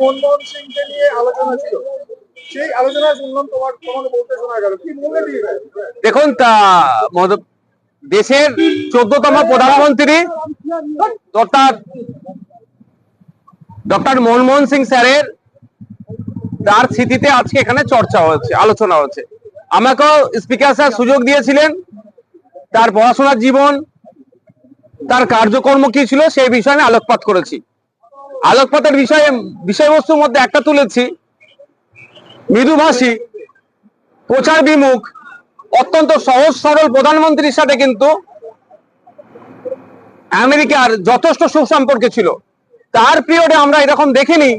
মনমোহন নিয়ে আলোচনা ছিল। সেই শুনলাম তোমার তোমাকে বলতে শোনা গেল। কি দেখুন, তা দেশের চোদ্দতম প্রধানমন্ত্রী অর্থাৎ ডক্টর মনমোহন সিং স্যারের তার স্মৃতিতে আজকে এখানে চর্চা হচ্ছে আলোচনা হচ্ছে আমাকেও স্পিকার স্যার সুযোগ দিয়েছিলেন, তার পড়াশোনার জীবন, তার কার্যকর্ম কি ছিল সেই বিষয়ে আলোকপাত করেছি। আলোকপাতের বিষয়ে, বিষয়বস্তুর মধ্যে একটা তুলেছি। মৃদুভাষী, প্রচার বিমুখ, অত্যন্ত সহজ সরল প্রধানমন্ত্রীর সাথে কিন্তু আমেরিকার যথেষ্ট সুসম্পর্ক ছিল। তার পিরিয়ডে আমরা এরকম দেখিনি,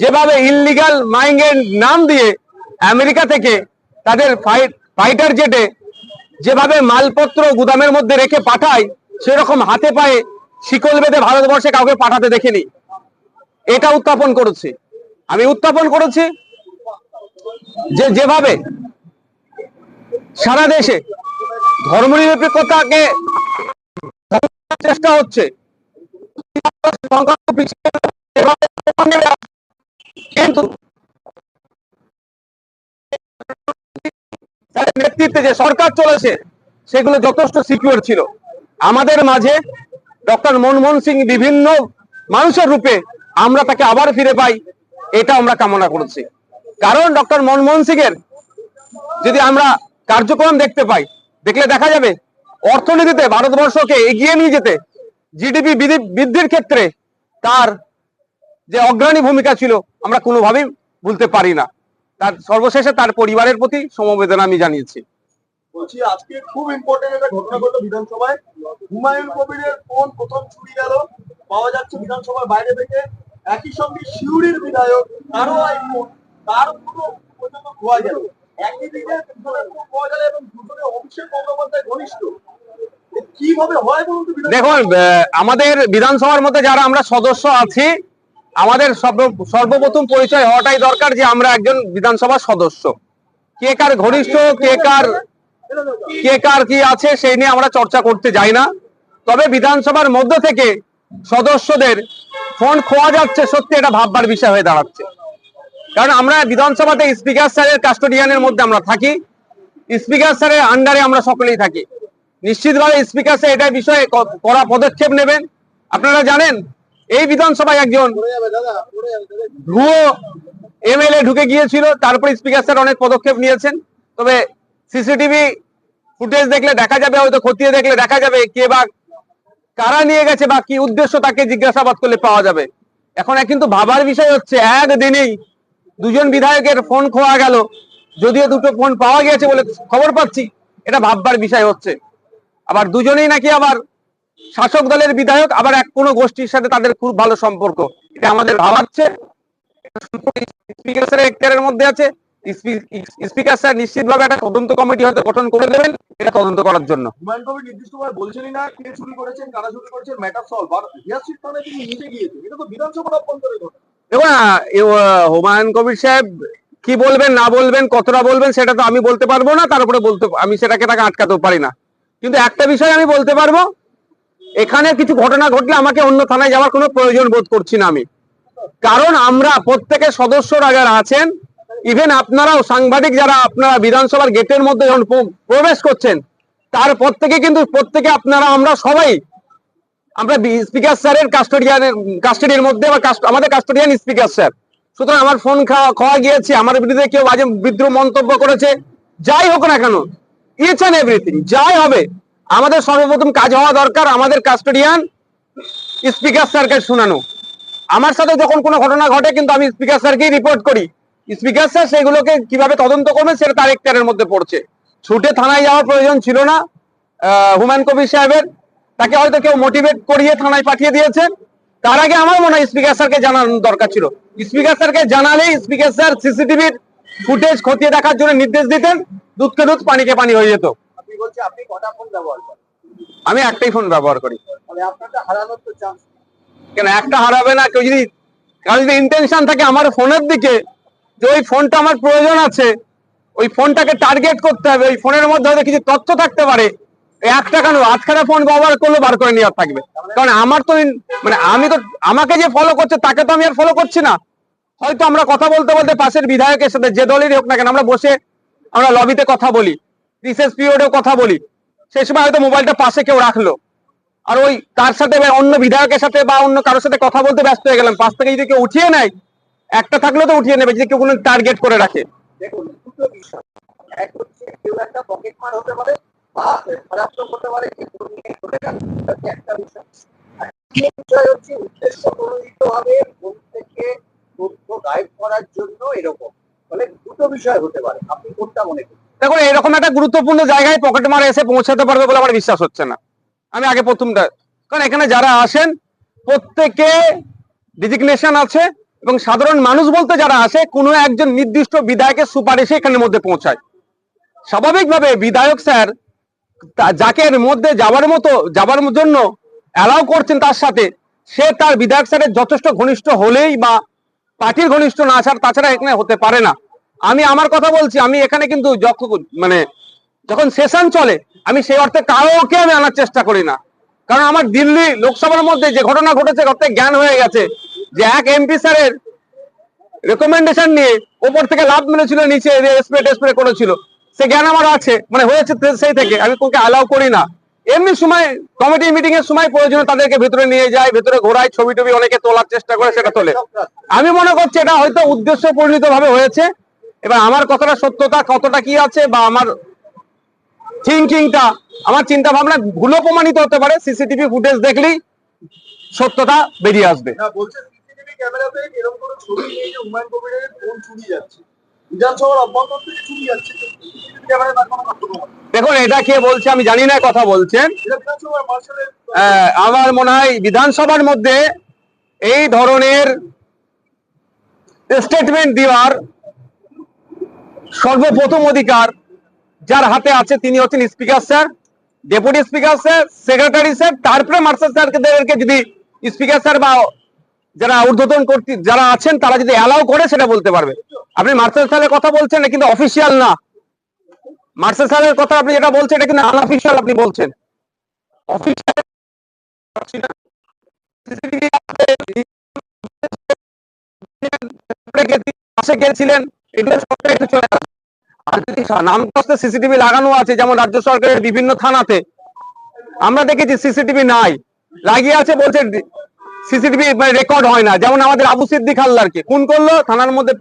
যেভাবে ইললিগাল মাইং এর নাম দিয়ে আমেরিকা থেকে তাদের ফাইট ফাইটার জেটে যেভাবে মালপত্র গুদামের মধ্যে রেখে পাঠায়, সেরকম হাতে পায়ে শিকল বেঁধে ভারতবর্ষে কাউকে পাঠাতে দেখিনি। এটা উত্থাপন করেছি। আমি উত্থাপন করেছি যে যেভাবে সারা দেশে ধর্মনিরপেক্ষতাকে ধ্বংসের চেষ্টা হচ্ছে কিন্তু নেতৃত্বে যে সরকার চলেছে, সেগুলো যথেষ্ট সিকিউর ছিল। আমাদের মাঝে ডক্টর মনমোহন সিং বিভিন্ন মানুষের রূপে আমরা তাকে আবার ফিরে পাই, এটা আমরা কামনা করেছি। কারণ ডক্টর মনমোহন সিং এর যদি আমরা কার্যক্রম দেখতে পাই, দেখলে দেখা যাবে অর্থনীতিতে ভারতবর্ষকে এগিয়ে নিয়ে যেতে জিডিপি বৃদ্ধির ক্ষেত্রে তার যে অগ্রণী ভূমিকা ছিল, আমরা কোনোভাবেই ভুলতে পারি না। তার সর্বশেষে তার পরিবারের প্রতি সমবেদনা আমি জানিয়েছি। বলছি, আজকে খুব ইম্পর্টেন্ট একটা ঘটনা ঘটলো বিধানসভায়। হুমায়ুন কবিরের ফোন প্রথম চুরি গেল। পাওয়া যাচ্ছে বিধানসভার বাইরে থেকে। একই সঙ্গে শিউরির বিধায়ক তারও আইফোন তার ফোনও পর্যন্ত খোয়া গেল একই দিনে দুজনের গেল এবং দুজনে অভিষেক বন্দ্যোপাধ্যায় ঘনিষ্ঠ? দেখুন আমাদের বিধানসভার মধ্যে যারা আমরা সদস্য আছি, আমাদের সর্ব- সর্বপ্রথম পরিচয় হওয়াটাই দরকার যে আমরা একজন বিধানসভার সদস্য। কে কার ঘনিষ্ঠ, কে কার কে কার কি আছে, সেই নিয়ে আমরা চর্চা করতে যাই না। তবে বিধানসভার মধ্য থেকে সদস্যদের ফোন খোয়া যাচ্ছে, সত্যি এটা ভাববার বিষয় হয়ে দাঁড়াচ্ছে। কারণ আমরা বিধানসভাতে স্পিকার স্যারের কাস্টোডিয়ানের মধ্যে আমরা থাকি। স্পিকার স্যারের আন্ডারে আমরা সকলেই থাকি। নিশ্চিতভাবে স্পিকার স্যার এটা বিষয়ে ক- কড়া পদক্ষেপ নেবেন। আপনারা জানেন, এই বিধানসভায় একজন ভুয়ো এমএলএ ঢুকে গিয়েছিল, তারপরে স্পিকার স্যার অনেক পদক্ষেপ নিয়েছেন। তবে সিসিটিভি ফুটেজ দেখলে দেখা যাবে, হয়তো খতিয়ে দেখলে দেখা যাবে কে বা কারা নিয়ে গেছে বা কি উদ্দেশ্য তাকে জিজ্ঞাসাবাদ করলে পাওয়া যাবে? এখন কিন্তু ভাবার বিষয় হচ্ছে, একদিনেই দুজন বিধায়কের ফোন খোয়া গেল। যদিও দুটো ফোন পাওয়া গিয়েছে বলে খবর পাচ্ছি, এটা ভাববার বিষয় হচ্ছে। আবার দুজনেই নাকি আবার শাসক দলের বিধায়ক, আবার এক কোনো গোষ্ঠীর সাথে তাদের খুব ভালো সম্পর্ক। এটা আমাদের ভাবাচ্ছে মধ্যে আছে। স্পিকার স্যার নিশ্চিতভাবে একটা তদন্ত কমিটি হয়তো গঠন করে দেবেন এটা তদন্ত করার জন্য। হুমায়ুন কবির নির্দিষ্টভাবে বলছেনই না কে চুরি করেছেন কারা চুরি করেছেন ম্যাটার সলভ আর রিয়াসির থানায় তিনি নিজে গিয়েছেন। এটা তো বিধানসভার অভ্যন্তরে ঘটনা দেখুন আহ, এ, আহ, হুমায়ুন কবির সাহেব কি বলবেন না বলবেন কতটা বলবেন সেটা তো আমি বলতে পারব না তার উপরে বলতে আমি সেটাকে তাকে আটকাতেও পারি না। কিন্তু একটা বিষয় আমি বলতে পারব এখানে কিছু ঘটনা ঘটলে আমাকে অন্য থানায় যাওয়ার কোনো প্রয়োজন বোধ করছি না আমি। কারণ আমরা প্রত্যেকের সদস্যরা যারা আছেন ইভেন আপনারাও সাংবাদিক যারা আপনারা বিধানসভার গেটের মধ্যে যখন প্রবেশ করছেন, তারপর থেকে কিন্তু প্রত্যেকে আপনারা, আমরা সবাই, আমরা স্পিকার স্যারের কাস্টোডিয়ানের কাস্টোডিয়ার মধ্যে বা আমাদের কাস্টোডিয়ান স্পিকার স্যার। সুতরাং আমার ফোন খাওয়া খাওয়া গিয়েছে, আমার বিরুদ্ধে কেউ বাজে বিদ্রোহ মন্তব্য করেছে। যাই হোক না কেন ইচ অ্যান্ড এভরিথিং যাই হবে, আমাদের সর্বপ্রথম কাজ হওয়া দরকার, আমাদের কাস্টোডিয়ান স্পিকার স্যারকে শোনানো। আমার সাথে যখন কোনো ঘটনা ঘটে, কিন্তু আমি স্পিকার স্যারকেই রিপোর্ট করি। স্পিকার স্যার সেগুলোকে কীভাবে তদন্ত করবেন সেটা তার এখতিয়ারের মধ্যে পড়ছে। ছুটে থানায় যাওয়ার প্রয়োজন ছিল না হুমায়ুন কবির সাহেবের। তাকে হয়তো কেউ মোটিভেট করিয়ে থানায় পাঠিয়ে দিয়েছেন তার আগে আমার মনে হয় স্পিকার স্যারকে জানানোর দরকার ছিল। স্পিকার স্যারকে জানালেই স্পিকার স্যার সিসিটিভির ফুটেজ খতিয়ে দেখার জন্য নির্দেশ দিতেন দুধকে দুধ পানিকে পানি হয়ে যেত। আমি একটাই ফোন ব্যবহার করি। মানে কেন একটা হারাবে না কেউ যদি কারও যদি ইন্টেনশন থাকে আমার ফোনের দিকে যে ওই ফোনটা আমার প্রয়োজন আছে, ওই ফোনটাকে টার্গেট করতে হবে, ওই ফোনের মধ্যে হয়তো কিছু তথ্য থাকতে পারে। একটা কেন? আটখানা ফোন ব্যবহার করলে বার করে নেওয়ার থাকবে। কারণ আমার তো মানে আমি তো আমাকে যে ফলো করছে, তাকে তো আমি আর ফলো করছি না। হয়তো আমরা কথা বলতে বলতে পাশের বিধায়কের সাথে যে দলেরই হোক না কেন, আমরা বসে আমরা লবিতে কথা বলি রিসেস পিরিয়ডেও কথা বলি। সেই সময় হয়তো মোবাইলটা পাশে কেউ রাখল। আর ওই তার সাথে অন্য বিধায়কের সাথে বা অন্য কারোর সাথে কথা বলতে ব্যস্ত হয়ে গেলাম। পাশ থেকে যদি কেউ উঠিয়ে নেয় একটা থাকলেও তো উঠিয়ে নেবে যদি কেউ কোনো টার্গেট করে রাখে। দেখুন দুটো বিষয়। এক হচ্ছে কেউ একটা পকেট মার হতে পারে বা মারাত্মক হতে পারে যে কোনো নিয়ে চলে গেল এটা হচ্ছে একটা বিষয়। বিষয় হচ্ছে উদ্দেশ্য প্রণোদিত ভাবে ফোন থেকে তথ্য গায়েব করার জন্য এরকম। ফলে দুটো বিষয় হতে পারে। আপনি কোনটা মনে করেন? দেখুন এরকম একটা গুরুত্বপূর্ণ জায়গায় পকেট মারা এসে পৌঁছাতে পারবে বলে আমার বিশ্বাস হচ্ছে না। আমি আগে প্রথমটা কারণ এখানে যারা আসেন প্রত্যেকে ডিজিগনেশন আছে এবং সাধারণ মানুষ বলতে যারা আসে, কোনো একজন নির্দিষ্ট বিধায়কের সুপারিশে এখানের মধ্যে পৌঁছায়। স্বাভাবিকভাবে বিধায়ক স্যার যাকে এর মধ্যে যাওয়ার মতো যাওয়ার জন্য অ্যালাউ করছেন তার সাথে, সে তার বিধায়ক স্যারের যথেষ্ট ঘনিষ্ঠ হলেই বা পার্টির ঘনিষ্ঠ না আসার তাছাড়া এখানে হতে পারে না। আমি আমার কথা বলছি, আমি এখানে কিন্তু যখন মানে যখন সেশন চলে, আমি সেই অর্থে কাউকে আমি আনার চেষ্টা করি না। কারণ আমার দিল্লি লোকসভার মধ্যে যে ঘটনা ঘটেছে, ঘটতে জ্ঞান হয়ে গেছে। যে এক এমপি স্যারের রেকমেন্ডেশন নিয়ে ওপর থেকে লাভ মেরেছিল নিচে স্প্রে টেস্প্রে করেছিল সে জ্ঞান আমার আছে মানে হয়েছে সেই থেকে, আমি কাউকে অ্যালাউ করি না। এমনি সময় কমিটি মিটিং এর সময় প্রয়োজন, তাদেরকে ভেতরে নিয়ে যায়, ভেতরে ঘোরায় ছবি টবি অনেকে তোলার চেষ্টা করে, সেটা তোলে। আমি মনে করছি এটা হয়তো উদ্দেশ্য পরিণত ভাবে হয়েছে। এবার আমার কথাটা সত্যতা, কতটা কি আছে, বা আমার থিঙ্কিংটা আমার চিন্তা ভাবনা ভুলও প্রমাণিত হতে পারে সিসিটিভি ফুটেজ দেখলেই সত্যতা বেরিয়ে আসবে। ক্যামেরাতে এরকম কোনো ছবি নেই যে হুমায়ুন কবিরের ফোন চুরি যাচ্ছে। বিধানসভার অভ্যন্তর থেকে চুরি যাচ্ছে ক্যামেরায় তার কোনো বক্তব্য দেখুন এটা কে বলছে আমি জানি না কথা বলছেন। আমার মনে হয় বিধানসভার মধ্যে এই ধরনের স্টেটমেন্ট দেওয়ার সর্বপ্রথম অধিকার যার হাতে আছে তিনি হচ্ছেন speaker sir deputy speaker sir secretary sir তারপরে মার্শাল স্যারকে যদি স্পিকার স্যার বা যারা ঊর্ধ্বতন কর্তৃ, যারা আছেন, তারা যদি অ্যালাউ করে, সেটা বলতে পারবে। আপনি মার্শাল স্যারের কথা বলছেন, এটা কিন্তু অফিসিয়াল না। মার্শাল স্যারের কথা আপনি যেটা বলছেন, এটা কিন্তু আনঅফিসিয়াল আপনি বলছেন। গেছিলেন আর সিসিটিভি লাগানো আছে, যেমন রাজ্য সরকারের বিভিন্ন থানাতে, আমরা দেখেছি সিসিটিভি নাই। লাগিয়ে আছে বলছে সিসিটিভি মানে রেকর্ড হয় না। যেমন আমাদের আবু সিদ্দিক হালদারকে। খুন করল, থানার মধ্যে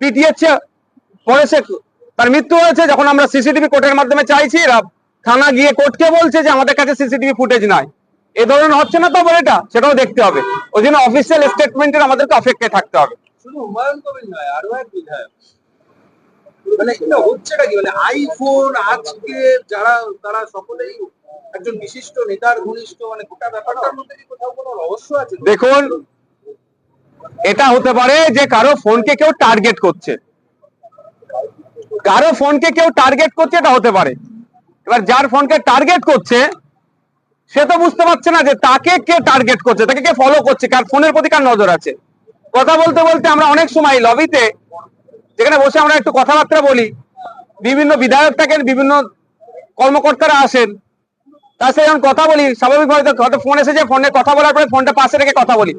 পিটিয়েছে পরে সে তার মৃত্যু হয়েছে। যখন আমরা সিসিটিভি কোর্টের মাধ্যমে চাইছি থানা গিয়ে কোর্টকে বলছে যে আমাদের কাছে সিসিটিভি ফুটেজ নাই। এ ধরনের হচ্ছে না তো আবার এটা সেটাও দেখতে হবে। ওই জন্য অফিসিয়াল স্টেটমেন্টের আমাদেরকে অপেক্ষায় থাকতে হবে। শুধু হুমায়ুন মানে হচ্ছেটা কি? মানে আইফোন আজকে যারা, তারা সকলেই একজন বিশিষ্ট নেতার ঘনিষ্ঠ মানে গোটা ব্যাপারটার মধ্যে কি কোথাও কোনো রহস্য আছে? দেখুন, এটা হতে পারে যে কারও ফোনকে কেউ টার্গেট করছে। কারও ফোনকে কেউ টার্গেট করছে, এটা হতে পারে। এবার যার ফোনকে টার্গেট করছে, সে তো বুঝতে পারছে না যে তাকে কে টার্গেট করছে, তাকে কে ফলো করছে, কার ফোনের প্রতি কার নজর আছে। কথা বলতে বলতে আমরা অনেক সময় লবিতে যেখানে বসে আমরা একটু কথাবার্তা বলি। বিভিন্ন বিধায়ক থাকেন, বিভিন্ন কর্মকর্তারা আসেন। তার সাথে যখন কথা বলি, স্বাভাবিকভাবে হয়তো ফোন এসেছে ফোনে কথা বলার পরে ফোনটা পাশে রেখে কথা বলি।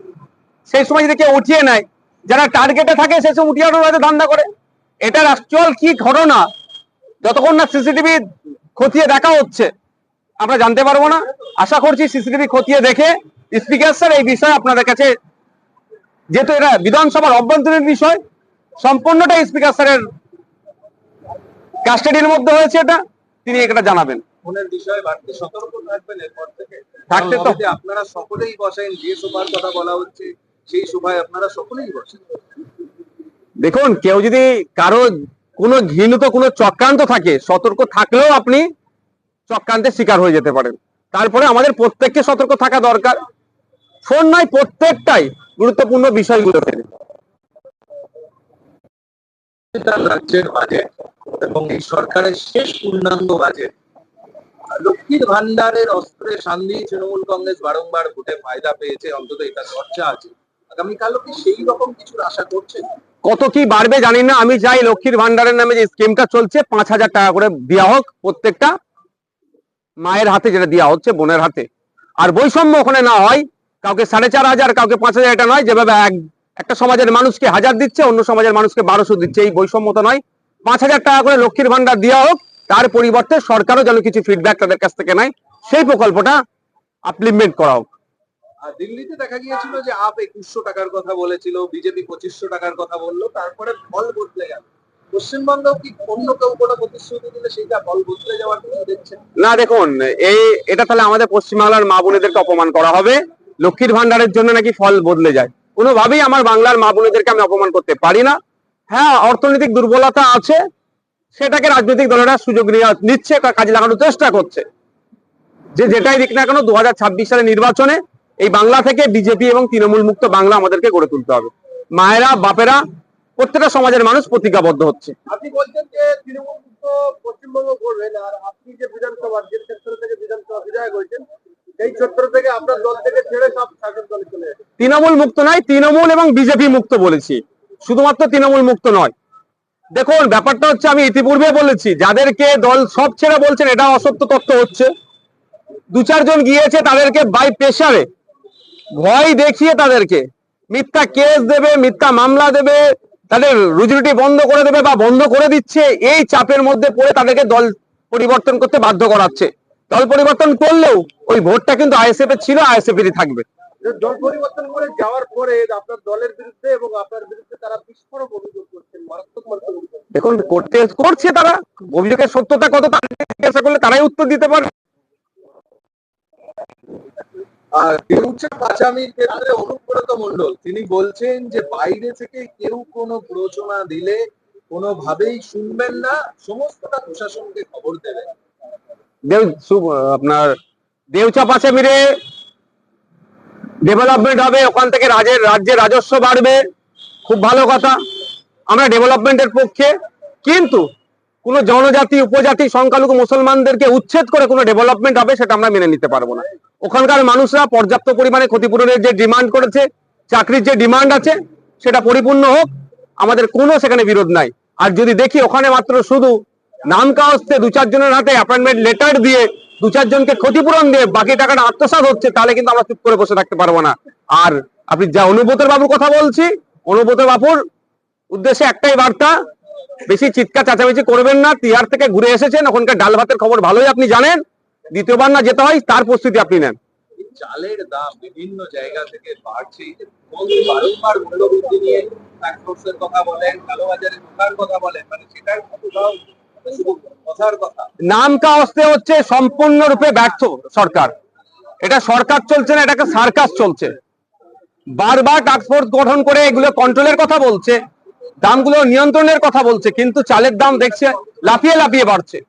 সেই সময় যদি কেউ উঠিয়ে নেয়, যারা টার্গেটে থাকে সে সময় উঠিয়ে আনার হয়তো ধান্দা করে। এটার অ্যাকচুয়াল কি ঘটনা, যতক্ষণ না সিসিটিভি খতিয়ে দেখা হচ্ছে, আমরা জানতে পারব না। আশা করছি সিসিটিভি খতিয়ে দেখে স্পিকার স্যার এই বিষয়ে আপনাদের কাছে, যেহেতু এটা বিধানসভার অভ্যন্তরীণ বিষয়, সম্পূর্ণটাই স্পিকার স্যারের কাস্টাডির মধ্যে হয়েছে এটা, তিনি এটা জানাবেন। ফোনের বিষয়ে বাড়তি সতর্ক থাকবেন এরপর থেকে। থাকতে তো- আপনারা সকলেই বসেন যে সভার কথা বলা হচ্ছে সেই সভায় আপনারা সকলেই বসেন। দেখুন কেউ যদি কারও কোনো ঘৃণিত কোনো চক্রান্ত থাকে সতর্ক থাকলেও আপনি চক্রান্তের শিকার হয়ে যেতে পারেন। তারপরে আমাদের প্রত্যেককে সতর্ক থাকা দরকার। ফোন নয় প্রত্যেকটাই গুরুত্বপূর্ণ বিষয়গুলো। এটা রাজ্যের বাজেট এবং এই সরকারের শেষ পূর্ণাঙ্গ বাজেট লক্ষ্মীর ভান্ডারের অস্ত্রে সান্দি তৃণমূল কংগ্রেস বারংবার ভোটে ফায়দা পেয়েছে, অন্তত এটা চর্চা আছে। আগামীকালও কি সেই রকম কিছুর আশা করছেন কত কি বাড়বে জানি না, আমি চাই লক্ষ্মীর ভান্ডারের নামে যে স্কিমটা চলছে, পাঁচ হাজার টাকা করে দেওয়া হোক, প্রত্যেকটা মায়ের হাতে যেটা দেওয়া হচ্ছে, বোনের হাতে। আর বৈষম্য ওখানে না হয়, কাউকে সাড়ে চার হাজার, কাউকে পাঁচ হাজার এটা নয়, যেভাবে এক, একটা সমাজের মানুষকে হাজার দিচ্ছে, অন্য সমাজের মানুষকে বারোশো দিচ্ছে, এই বৈষম্যতা নয়। পাঁচ হাজার টাকা করে লক্ষ্মীর ভান্ডার দেওয়া হোক তার পরিবর্তে সরকারও যেন কিছু ফিডব্যাক তাদের কাছ থেকে নেয় সেই প্রকল্পটা আপলিমেন্ট করা হোক আর দিল্লিতে দেখা গিয়েছিল যে আপ একুশশো টাকার কথা বলেছিল বিজেপি পঁচিশশো টাকার কথা বলল তারপরে ফল বদলে গেল। পশ্চিমবঙ্গেও কি অন্য কেউ কোনো প্রতিশ্রুতি দিলে সেইটা ফল বদলে যাওয়ার কিছু দেখছেন না দেখুন এই এটা তাহলে আমাদের পশ্চিমবাংলার মা বোনেদেরকে অপমান করা হবে। লক্ষ্মীর ভান্ডারের জন্য নাকি ফল বদলে যায়। কোনোভাবেই আমার বাংলার মা বোনেদেরকে আমি অপমান করতে পারি না। হ্যাঁ অর্থনৈতিক দুর্বলতা আছে সেটাকে রাজনৈতিক দলেরা সুযোগ নিচ্ছে কাজে লাগানোর চেষ্টা করছে। যে যেটাই দিক না কেন দু সালে নির্বাচনে এই বাংলা থেকে বিজেপি এবং তৃণমূল মুক্ত বাংলা আমাদেরকে গড়ে তুলতে হবে। মায়েরা বাপেরা প্রত্যেকটা সমাজের মানুষ প্রতিজ্ঞাবদ্ধ হচ্ছে। আপনি বলছেন যে তৃণমূল মুক্ত পশ্চিমবঙ্গ করবেন আর আপনি যে বিধানসভার যে ক্ষেত্র থেকে বিধানসভা বিধায়ক হয়েছেন সেই ক্ষেত্র থেকে আপনার দল থেকে ছেড়ে সব শাসক দলে চলে তৃণমূল মুক্ত নয় তৃণমূল এবং বিজেপি মুক্ত বলেছি। শুধুমাত্র তৃণমূল মুক্ত নয় দেখুন, ব্যাপারটা হচ্ছে আমি ইতিপূর্বে বলেছি, যাদেরকে দল সব ছেড়ে বলছেন, এটা অসত্য তথ্য হচ্ছে। দু চারজন গিয়েছে তাদেরকে বাই প্রেসারে ভয় দেখিয়ে তাদেরকে। মিথ্যা কেস দেবে, মিথ্যা মামলা দেবে, তাদের রুজিরুটি বন্ধ করে দেবে বা বন্ধ করে দিচ্ছে, এই চাপের মধ্যে পড়ে তাদেরকে দল পরিবর্তন করতে বাধ্য করাচ্ছে। দল পরিবর্তন করলেও ওই ভোটটা কিন্তু আইএসএফ এর ছিল আইএসএফ এরই থাকবে। দল পরিবর্তন করে যাওয়ার পরে আপনার দলের বিরুদ্ধে এবং আপনার বিরুদ্ধে তারা বিস্ফোরক অভিযোগ করছেন মারাত্মক দেখুন করতে করছে তারা। অভিযোগের সত্যতা কত তাদের জিজ্ঞাসা করলে তারাই উত্তর দিতে পারবে। আর কেউচা পাচামির ক্ষেত্রে অনুব্রত মন্ডল তিনি বলছেন যে বাইরে থেকে কেউ কোনো প্ররোচনা দিলে কোনোভাবেই শুনবেন না সমস্তটা প্রশাসনকে খবর দেবেন সু- আপনার দেউচাপাশে মিলে ডেভেলপমেন্ট হবে, ওখান থেকে রাজের রাজ্যের রাজস্ব বাড়বে। খুব ভালো কথা। আমরা ডেভেলপমেন্টের পক্ষে। কিন্তু কোনো জনজাতি, উপজাতি, সংখ্যালঘু মুসলমানদেরকে উচ্ছেদ করে কোনো ডেভেলপমেন্ট হবে সেটা আমরা মেনে নিতে পারব না। ওখানকার মানুষরা পর্যাপ্ত পরিমাণে ক্ষতিপূরণের যে ডিমান্ড করেছে, চাকরির যে ডিমান্ড আছে, সেটা পরিপূর্ণ হোক। আমাদের কোনো সেখানে বিরোধ নাই। আর যদি দেখি ওখানে মাত্র শুধু নাম কাওয়াজতে দু চারজনের হাতে অ্যাপয়েন্টমেন্ট লেটার দিয়ে দু চারজনকে ক্ষতিপূরণ দিয়ে বাকি টাকাটা আত্মসাৎ হচ্ছে, তাহলে কিন্তু আমরা চুপ করে বসে থাকতে পারব না। আর আপনি যা অনুব্রতের বাবুর কথা বলছি অনুব্রত বাবুর উদ্দেশ্যে একটাই বার্তা, বেশি চিৎকার চেঁচামেচি করবেন না, তিহার থেকে ঘুরে এসেছেন, ওখানকার ডাল ভাতের খবর ভালোই আপনি জানেন, দ্বিতীয়বার না যেতে হয়, তার প্রস্তুতি আপনি নেন। চালের দাম বিভিন্ন জায়গা থেকে বাড়ছে। মূল্যবৃদ্ধি নিয়ে কথা বলেন কালোবাজারে কথা বলেন মানে সেটার নাম কাওয়াজতে হচ্ছে সম্পূর্ণরূপে ব্যর্থ সরকার। এটা সরকার চলছে না, এটাকে সার্কাস চলছে। বারবার টাস্কফোর্স গঠন করে এগুলো কন্ট্রোলের কথা বলছে, দামগুলো নিয়ন্ত্রণের কথা বলছে, কিন্তু চালের দাম দেখছে লাফিয়ে লাফিয়ে বাড়ছে।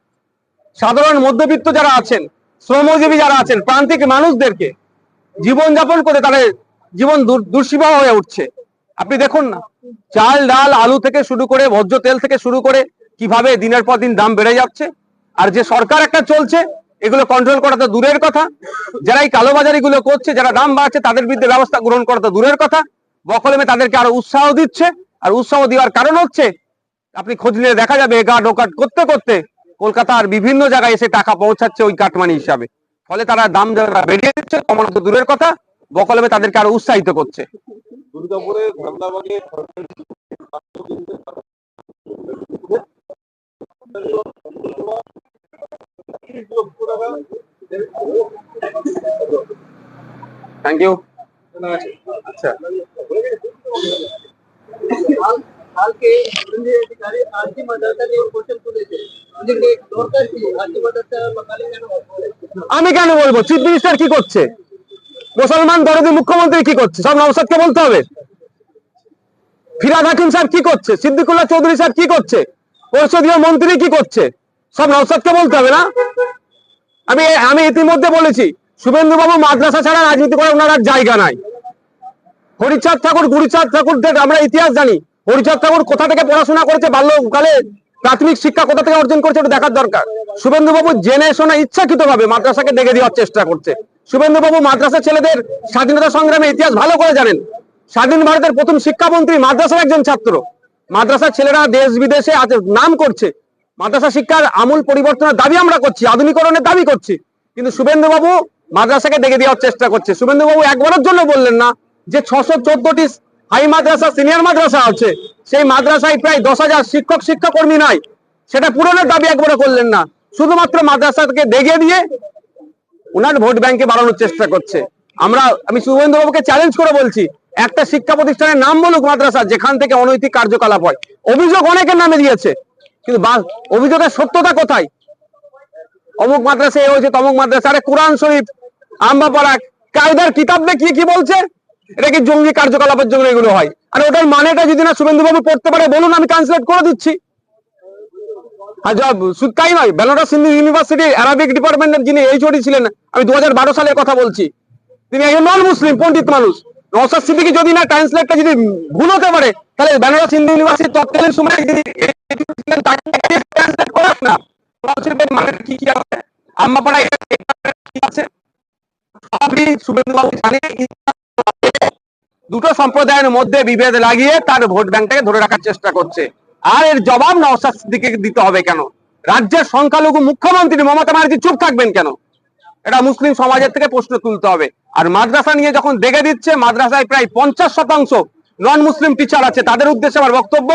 সাধারণ মধ্যবিত্ত যারা আছেন, শ্রমজীবী যারা আছেন, প্রান্তিক মানুষদেরকে জীবনযাপন করে তাদের জীবন দুর- হয়ে উঠছে। আপনি দেখুন না, চাল, ডাল, আলু থেকে শুরু করে ভোজ্য তেল থেকে শুরু করে কীভাবে দিনের পর দিন দাম বেড়ে যাচ্ছে? আর যে সরকার একটা চলছে, এগুলো কন্ট্রোল করা তো দূরের কথা। যারা এই কালোবাজারি গুলো করছে, যারা দাম বাড়ছে তাদের বিরুদ্ধে ব্যবস্থা গ্রহণ করা তো দূরের কথা। বকলমে তাদেরকে আরও উৎসাহ দিচ্ছে, আর উৎসাহ দেওয়ার কারণ হচ্ছে, আপনি খোঁজ নিলে দেখা যাবে গার্ড ওকাট করতে করতে কলকাতার বিভিন্ন জায়গায় এসে টাকা পৌঁছাচ্ছে ওই কাটমানি হিসাবে। ফলে তারা দাম যারা বেরিয়ে দিচ্ছে কমানো তো দূরের কথা। বকলমে তাদেরকে আরও উৎসাহিত করছে। দুর্গাপুরে থ্যাংক ইউ আমি কেন বলব? চিফ মিনিস্টার কি করছে? মুসলমান, দরদি, মুখ্যমন্ত্রী কি করছে? সব নওসাদকে বলতে হবে। ফিরাদ হাকিম সাহেব কি করছে? সিদ্দিকুল্লাহ চৌধুরী সাহেব কি করছে? পরিষদীয় মন্ত্রী কি করছে? সব নওসাদকে বলতে হবে না? আমি আমি ইতিমধ্যে বলেছি শুভেন্দু বাবু মাদ্রাসা ছাড়া রাজনীতি করার ওনার আর জায়গা নাই। হরিচাঁদ ঠাকুর, গুরুচাঁদ ঠাকুরদের আমরা ইতিহাস জানি। হরিচাঁদ ঠাকুর কোথা থেকে পড়াশোনা করেছে? বাল্যকালে প্রাথমিক শিক্ষা কোথা থেকে অর্জন করেছে এটা দেখার দরকার। শুভেন্দু বাবু জেনে শোনা ইচ্ছাকৃত ভাবে মাদ্রাসাকে ডেকে দেওয়ার চেষ্টা করছে। শুভেন্দু বাবু মাদ্রাসা ছেলেদের স্বাধীনতা সংগ্রামের ইতিহাস ভালো করে জানেন। স্বাধীন ভারতের প্রথম শিক্ষামন্ত্রী মাদ্রাসার একজন ছাত্র। মাদ্রাসার ছেলেরা দেশ বিদেশে আজ নাম করছে। মাদ্রাসা শিক্ষার আমূল পরিবর্তনের দাবি আমরা করছি, আধুনিকরণের দাবি করছি। কিন্তু শুভেন্দু বাবু মাদ্রাসাকে ডেকে দেওয়ার চেষ্টা করছে। শুভেন্দু বাবু একবারের জন্য বললেন না যে ছশো চোদ্দটি হাই মাদ্রাসা, সিনিয়র মাদ্রাসা আছে। সেই মাদ্রাসায় প্রায় দশ হাজার শিক্ষক, শিক্ষাকর্মী নাই। সেটা পূরণের দাবি একবারে করলেন না। শুধুমাত্র মাদ্রাসাকে দেখিয়ে দিয়ে ওনার ভোট ব্যাংকে বাড়ানোর চেষ্টা করছে। আমরা, আমি শুভেন্দু বাবুকে চ্যালেঞ্জ করে বলছি একটা শিক্ষা প্রতিষ্ঠানের নাম বলুক মাদ্রাসা, যেখান থেকে অনৈতিক কার্যকলাপ হয়। অভিযোগ অনেকের নামে দিয়েছে, কিন্তু অভিযোগের সত্যতা কোথায়? অমুক মাদ্রাসা এ হয়েছে, তমুক মাদ্রাসা। আরে কোরআন শরীফ আম্বাপাড়া কায়দার কিতাব দেখিয়ে কি বলছে? এটা কি জঙ্গি কার্যকলাপের জন্য এগুলো হয়? আর ওটার মানেটা যদি না শুভেন্দু বাবু পড়তে পারে, বলুন আমি ট্রান্সলেট করে দিচ্ছি। আর যা তাই নয় হিন্দু ইউনিভার্সিটি ডিপার্টমেন্টের যিনি এইচওডি ছিলেন, আমি দু সালের কথা বলছি। তিনি একজন নন মুসলিম পণ্ডিত মানুষ। নওসাদ সিদ্দিকী যদি না ট্রান্সলেটটা যদি ভুল হতে পারে, তাহলে বেনারস হিন্দু ইউনিভার্সিটি তৎকালীন সময় যদি ট্রান্সলেট করেন না? মানে কি কি আছে? আম্মাপাড়া কি আছে? সবই শুভেন্দু বাবু জানে দুটো সম্প্রদায়ের মধ্যে বিভেদ লাগিয়ে তার ভোট ব্যাংকটাকে ধরে রাখার চেষ্টা করছে। আর এর জবাব নওসাদ সিদ্দিকে দিতে হবে কেন? রাজ্যের সংখ্যালঘু মুখ্যমন্ত্রী মমতা ব্যানার্জি চুপ থাকবেন কেন? এটা মুসলিম সমাজের থেকে প্রশ্ন তুলতে হবে। আর মাদ্রাসা নিয়ে যখন দেখে দিচ্ছে, মাদ্রাসায় প্রায় পঞ্চাশ শতাংশ নন মুসলিম টিচার আছে। তাদের উদ্দেশ্যে আমার বক্তব্য,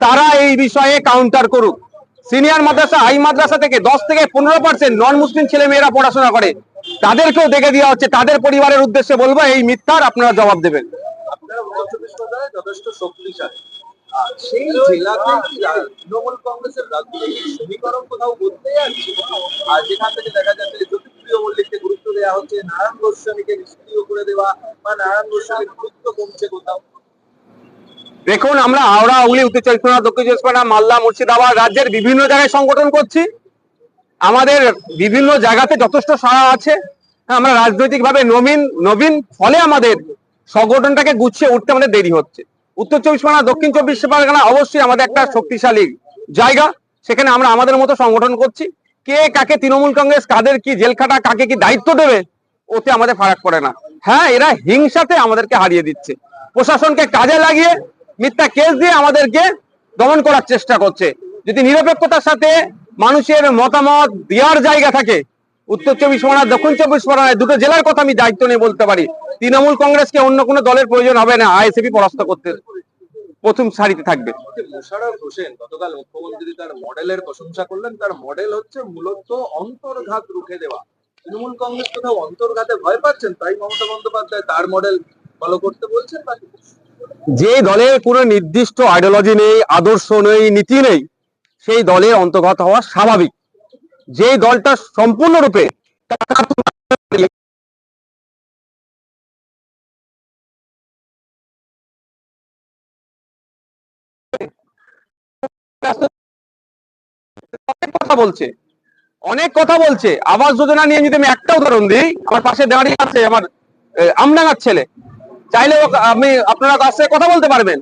তারা এই বিষয়ে কাউন্টার করুক। সিনিয়র মাদ্রাসা, হাই মাদ্রাসা থেকে দশ থেকে পনেরো পার্সেন্ট নন মুসলিম ছেলে মেয়েরা পড়াশোনা করে। তাদেরকেও দেখে দেওয়া হচ্ছে। তাদের পরিবারের উদ্দেশ্যে বলব, এই মিথ্যার আপনারা জবাব দেবেন। সেই জেলাতে তৃণমূল কংগ্রেসের সমীকরণ কোথাও যাচ্ছে? আর যেখান থেকে দেখা যাচ্ছে যে জ্যোতিপ্রিয় মল্লিককে গুরুত্ব দেওয়া হচ্ছে। নারায়ণ গোস্বামীকে নিষ্ক্রিয় করে দেওয়া বা নারায়ণ গোস্বামীর গুরুত্ব কমছে কোথাও? দেখুন আমরা হাওড়া হুগলি উত্তর চব্বিশ পরগনা দক্ষিণ চব্বিশ পরগনা মালদা মুর্শিদাবাদ রাজ্যের বিভিন্ন জায়গায় সংগঠন করছি। আমাদের বিভিন্ন জায়গাতে যথেষ্ট সাড়া আছে। হ্যাঁ, আমরা রাজনৈতিকভাবে নবীন নবীন ফলে আমাদের সংগঠনটাকে গুছিয়ে উঠতে আমাদের দেরি হচ্ছে। উত্তর চব্বিশ পরগনা দক্ষিণ চব্বিশ পরগনা অবশ্যই আমাদের একটা শক্তিশালী জায়গা। সেখানে আমরা আমাদের মতো সংগঠন করছি। কে কাকে তৃণমূল কংগ্রেস, কাদের কি জেলখাটা কাকে কি দায়িত্ব দেবে, ওতে আমাদের ফারাক পড়ে না। হ্যাঁ এরা হিংসাতে আমাদেরকে হারিয়ে দিচ্ছে। প্রশাসনকে কাজে লাগিয়ে মিথ্যা কেস দিয়ে আমাদেরকে দমন করার চেষ্টা করছে। যদি নিরপেক্ষতার সাথে মানুষের মতামত দেওয়ার জায়গা থাকে, উত্তর চব্বিশ পরগনা দক্ষিণ চব্বিশ পরগনায় দুটো জেলার কথা আমি দায়িত্ব নিয়ে বলতে পারি। তৃণমূল কংগ্রেসকে অন্য কোনো দলের প্রয়োজন হবে না, আইএসএপি পরাস্ত করতে প্রথম সারিতে থাকবে। মোশাররফ হোসেন গতকাল মুখ্যমন্ত্রী তার মডেলের প্রশংসা করলেন। তার মডেল হচ্ছে মূলত অন্তর্ঘাত রুখে দেওয়া। তৃণমূল কংগ্রেস কোথাও অন্তর্ঘাতে ভয় পাচ্ছেন? তাই মমতা বন্দ্যোপাধ্যায় তার মডেল ফলো করতে বলছেন যে দলের কোনো নির্দিষ্ট আইডিওলজি নেই আদর্শ নেই নীতি নেই সেই দলের অন্তর্গত হওয়া স্বাভাবিক। যে দলটা সম্পূর্ণরূপে অনেক কথা বলছে। অনেক কথা বলছে। আবাস যোজনা নিয়ে যদি আমি একটা উদাহরণ দিই আমার পাশে দাঁড়িয়ে আছে আমার আহ, আমডাঙ্গার ছেলে। চাইলে আপনি আপনারা কাছে কথা বলতে পারবেন?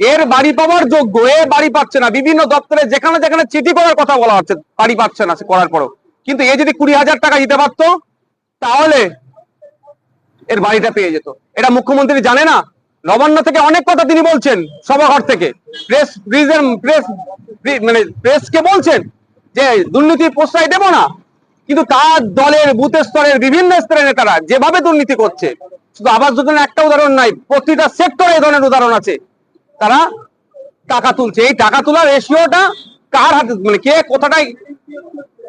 এর বাড়ি পাওয়ার যোগ্য এ বাড়ি পাচ্ছে না। বিভিন্ন দপ্তরে যেখানে যেখানে চিঠি করার কথা বলা হচ্ছে বাড়ি পাচ্ছে না করার পরও। কিন্তু এ যদি কুড়ি হাজার টাকা দিতে পারতো তাহলে এর বাড়িটা পেয়ে যেত। এটা মুখ্যমন্ত্রী জানে না? নবান্ন থেকে অনেক কথা তিনি বলছেন সভাঘর থেকে। প্রেস প্রেস মানে প্রেসকে বলছেন যে দুর্নীতি প্রশ্রয় দেব না। কিন্তু তার দলের বুথ স্তরের বিভিন্ন স্তরের নেতারা যেভাবে দুর্নীতি করছে, শুধু আবাস যোজনা একটা উদাহরণ নাই, প্রতিটা সেক্টরে এই ধরনের উদাহরণ আছে। তারা টাকা তুলছে। এই টাকা তোলার রেশিওটা কার হাতে মানে কে কোথাটাই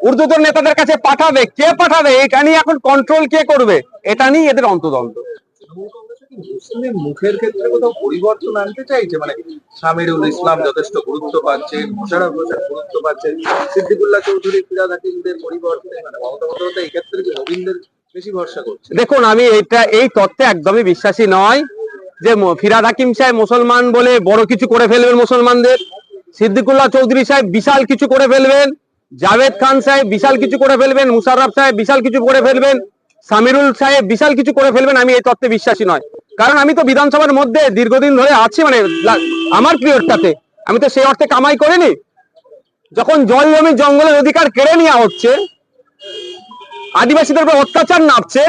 ঊর্ধ্বতন নেতাদের কাছে পাঠাবে, কে পাঠাবে, এটা নিয়ে এখন কন্ট্রোল কে করবে, এটা নিয়ে এদের কি মুসলিম মুখের ক্ষেত্রে কোথাও পরিবর্তন আনতে চাইছে? মানে সামিরুল ইসলাম যথেষ্ট গুরুত্ব পাচ্ছেন মোশাররফ হোসেন গুরুত্ব পাচ্ছেন সিদ্দিকুল্লাহ চৌধুরী ফিরাদ হাকিমদের পরিবর্তে মানে মমতা কি বেশি ভরসা করছে? দেখুন, আমি এটা, এই তত্ত্বে একদমই বিশ্বাসী নয় যে ফিরাদ হাকিম সাহেব মুসলমান বলে বড় কিছু করে ফেলবেন মুসলমানদের। সিদ্দিকুল্লাহ চৌধুরী সাহেব বিশাল কিছু করে ফেলবেন। জাভেদ খান সাহেব বিশাল কিছু করে ফেলবেন। মুশারফ সাহেব বিশাল কিছু করে ফেলবেন। সামিরুল সাহেব বিশাল কিছু করে ফেলবেন। আমি এই তত্ত্বে বিশ্বাসী নয়। কারণ আমি তো বিধানসভার মধ্যে দীর্ঘদিন ধরে আছি মানে আমার পিরিয়ডটাতে। আমি তো সেই অর্থে কামাই করিনি। যখন জল জমি জঙ্গলের অধিকার কেড়ে নেওয়া হচ্ছে, আদিবাসীদের উপর অত্যাচার নামছে,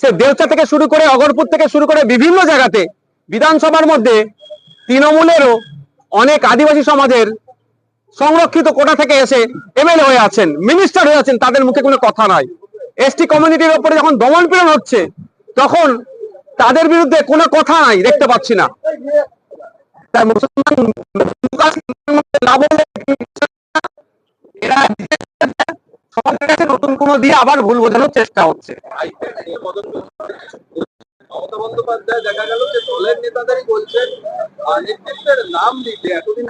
সে দেওচা থেকে শুরু করে অগরপুর থেকে শুরু করে বিভিন্ন জায়গাতে বিধানসভার মধ্যে তৃণমূলেরও অনেক আদিবাসী সমাজের সংরক্ষিত কোটা থেকে এসে এমএলএ হয়ে আছেন, মিনিস্টার হয়ে আছেন, তাদের মুখে কোনো কথা নাই। এসটি কমিউনিটির উপরে যখন দমন পীড়ন হচ্ছে, তখন তাদের বিরুদ্ধে কোনো কথা নাই, দেখতে পাচ্ছি না। তাই মুসলমান কাছে নতুন কোনো দিয়ে আবার ভুল বোঝানোর চেষ্টা হচ্ছে। দেখা গেল যে দলের নেতাদেরই বলছেন নেতৃত্বের নাম দিতে এতদিন